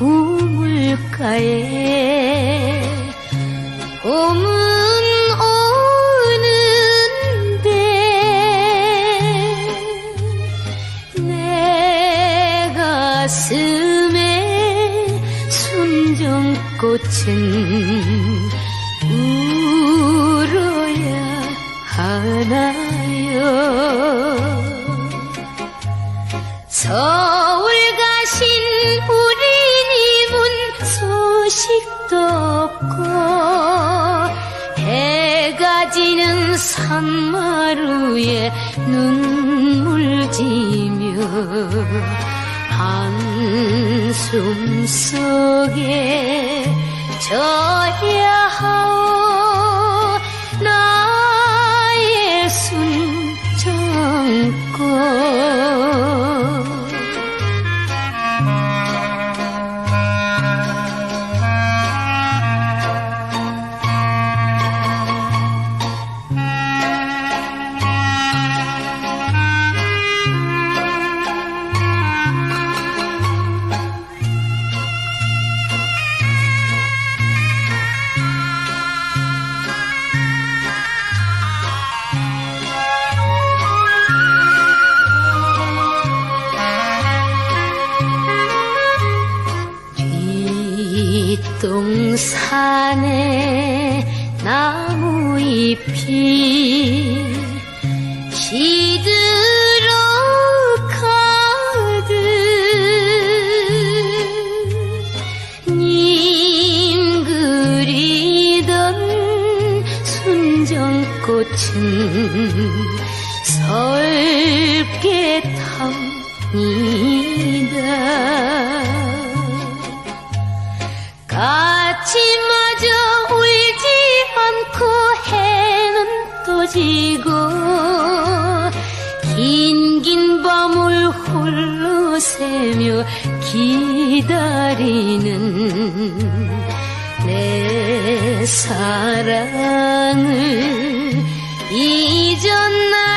우물가에 봄은 오는데 내 가슴에 순정꽃은 울어야 하나요. 서 해가 지는 산마루에 눈물 지며 한숨 속에 져 동산에 나무잎이 시들어 가듯 님 그리던 순정꽃은 설계탑니 지고 긴긴 밤을 홀로 새며 기다리는 내 사랑을 잊었나